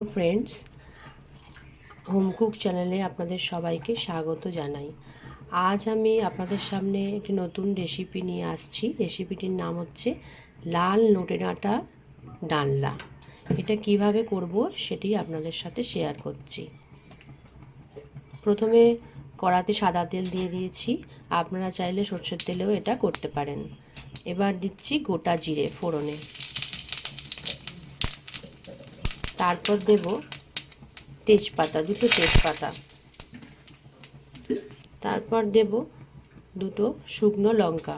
Friends home cook চ্যানেলে আপনাদের সবাইকে স্বাগত জানাই। আজ আমি আপনাদের সামনে একটি নতুন রেসিপি নিয়ে আসছি। রেসিপিটির নাম হচ্ছে লাল নোটে ডাঁটা ডালনা। এটা কীভাবে করব সেটি আপনাদের সাথে শেয়ার করছি। প্রথমে কড়াতে সাদা তেল দিয়ে দিয়েছি। আপনারা চাইলে সর্ষের তেলেও এটা করতে পারেন। এবার দিচ্ছি গোটা জিরে ফোড়নে। তারপর দেব তেজপাতা, দুটো তেজপাতা। তারপর দেব দুটো শুকনো লঙ্কা।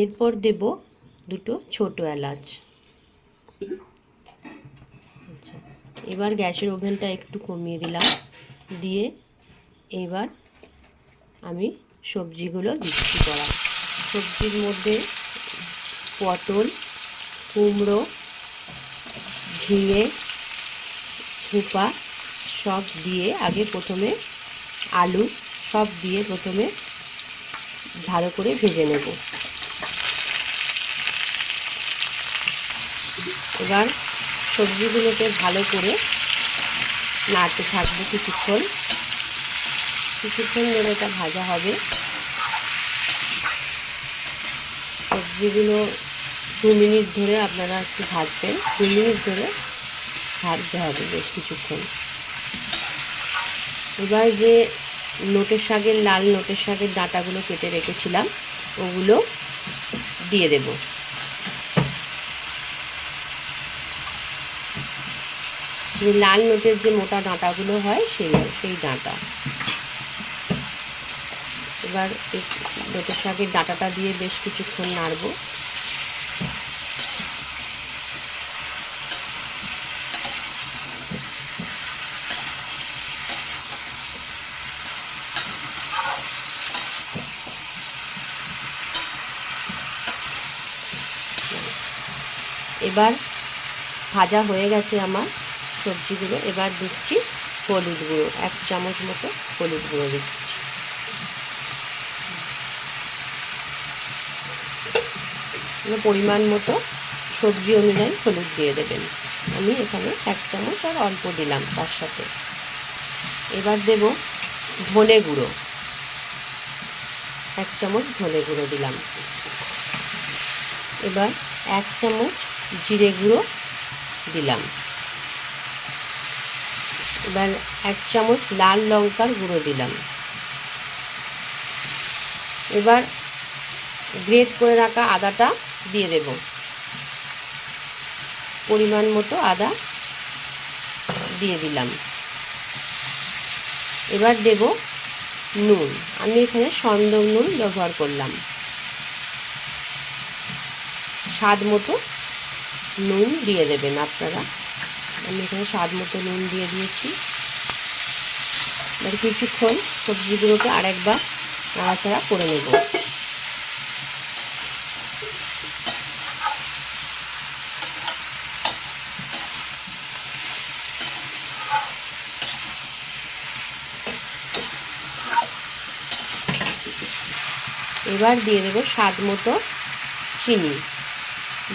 এরপর দেব দুটো ছোট এলাচ। এবার গ্যাসের ওভেনটা একটু কমিয়ে দিলাম। দিয়ে এবার আমি সবজিগুলো দিচ্ছি করা সবজির মধ্যে পটল, কুমড়ো, ঝিঙে থুপা সব দিয়ে আগে প্রথমে আলু সব দিয়ে প্রথমে ভালো করে ভেজে নেব। এবার সবজিগুলোকে ভালো করে নাড়তে থাকব কিছুক্ষণ। কিছুক্ষণ ধরে এটা ভাজা হবে। সবজিগুলো দু মিনিট ধরে আপনারা একটু ভাজবেন। দু মিনিট ধরে ভাজতে হবে বেশ কিছুক্ষণ। এবার যে নোটের শাকের, লাল নোটের শাকের ডাঁটাগুলো কেটে রেখেছিলাম, ওগুলো দিয়ে দেব। লাল নোটের যে মোটা ডাঁটাগুলো হয়, সেই সেই ডাঁটা। এবার লোটের শাকের ডাঁটাটা দিয়ে বেশ কিছুক্ষণ নাড়ব। এবার ভাজা হয়ে গেছে আমার সবজিগুলো। এবার দিচ্ছি হলুদ গুঁড়ো, এক চামচ মতো হলুদ গুঁড়ো দিচ্ছি। পরিমাণ মতো সবজি অনুযায়ী হলুদ দিয়ে দেবেন। আমি এখানে এক চামচ আর অল্প দিলাম তার সাথে। এবার দেব ধনে গুঁড়ো। এক চামচ ধনে গুঁড়ো দিলাম। এবার এক চামচ জিরে গুঁড়ো দিলাম। এবার এক চামচ লাল লঙ্কার গুঁড়ো দিলাম। এবার গ্রেট করে রাখা আদাটা দিয়ে দেব। পরিমাণ মতো আদা দিয়ে দিলাম। এবার দেব নুন। আমি এখানে সন্দক নুন ব্যবহার করলাম। স্বাদ মতো নুন দিয়ে দেবেন আপনারা। আমি এখানে স্বাদ মতো নুন দিয়ে দিয়েছি। এবার কিছুক্ষণ সবজিগুলোকে আরেকবার নাড়াচাড়া করে নেব। এবার দিয়ে দেবো স্বাদ মতো চিনি।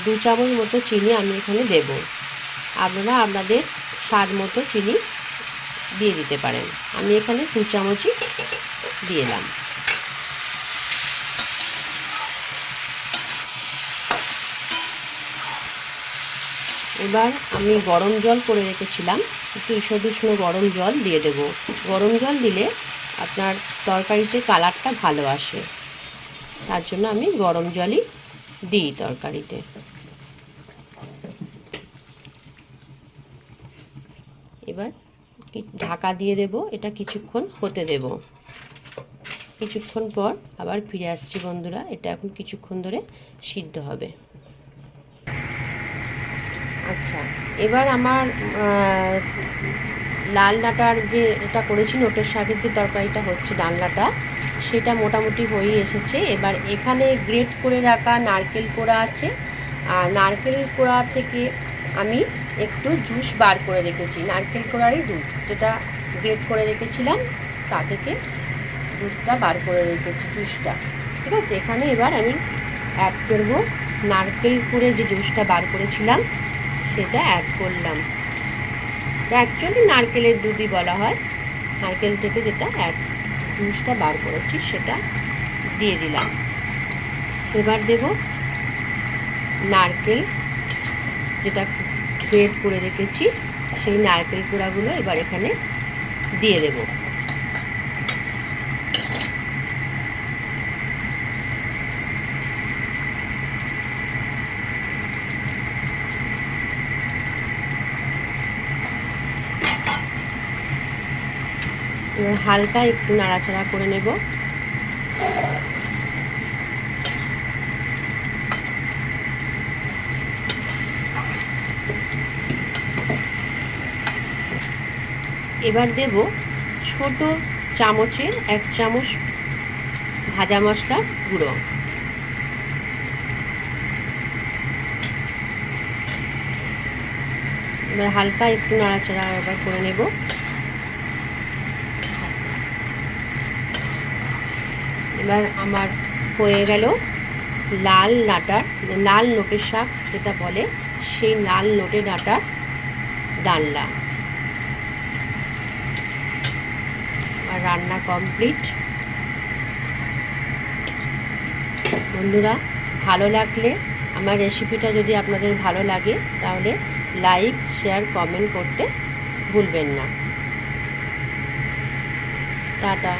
দু চামচ মতো চিনি আমি এখানে দেব। আপনারা আপনাদের স্বাদ মতো চিনি দিয়ে দিতে পারেন। আমি এখানে দু চামচই দিলাম। এবার আমি গরম জল করে রেখেছিলাম। একটু ঈষদুষ্ণ গরম জল দিয়ে দেব। গরম জল দিলে আপনার তরকারিতে কালারটা ভালো আসে। তার জন্য আমি গরম জলই দিই তরকারিতে। এবার ঢাকা দিয়ে দেব, এটা কিছুক্ষণ হতে দেব। কিছুক্ষণ পর আবার ফিরে আসছি বন্ধুরা, এটা এখন কিছুক্ষণ ধরে সিদ্ধ হবে। আচ্ছা এবার আমার লাল ডাঁটার যে এটা করেছি নোটের শাকের যে তরকারিটা হচ্ছে ডালনাটা সেটা মোটামুটি হয়ে এসেছে। এবার এখানে গ্রেট করে রাখা নারকেল কোড়া আছে। আর নারকেল কোড়া থেকে আমি একটু জুস বার করে রেখেছি, নারকেল কোড়ারই দুধ। যেটা গ্রেট করে রেখেছিলাম, তা থেকে দুধটা বার করে রেখেছি, জুসটা। ঠিক আছে? এখানে এবার আমি অ্যাড করব। নারকেল করে যে জুসটা বার করেছিলাম, সেটা অ্যাড করলাম। অ্যাকচুয়ালি নারকেলের দুধই বলা হয়। নারকেল থেকে যেটা এক জুসটা বার করেছি, সেটা দিয়ে দিলাম। এবার দেব নারকেল, যেটা গ্রেট করে রেখেছি, সেই নারকেল কুড়াগুলো এবার এখানে দিয়ে দেব। হালকা একটু নাড়াচাড়া করে নেব। এবার দেব ছোট চামচের এক চামচ ভাজা মশলা গুঁড়ো। এবার হালকা একটু নাড়াচাড়া এবার করে নেব। এবার আমার হয়ে গেল লাল ডাঁটার লাল নোটের শাক যেটা বলে, সেই লাল নোটে ডাঁটার ডালনা আর রান্না কমপ্লিট। বন্ধুরা, ভালো লাগলে আমার রেসিপিটা যদি আপনাদের ভালো লাগে, তাহলে লাইক, শেয়ার, কমেন্ট করতে ভুলবেন না। টাটা।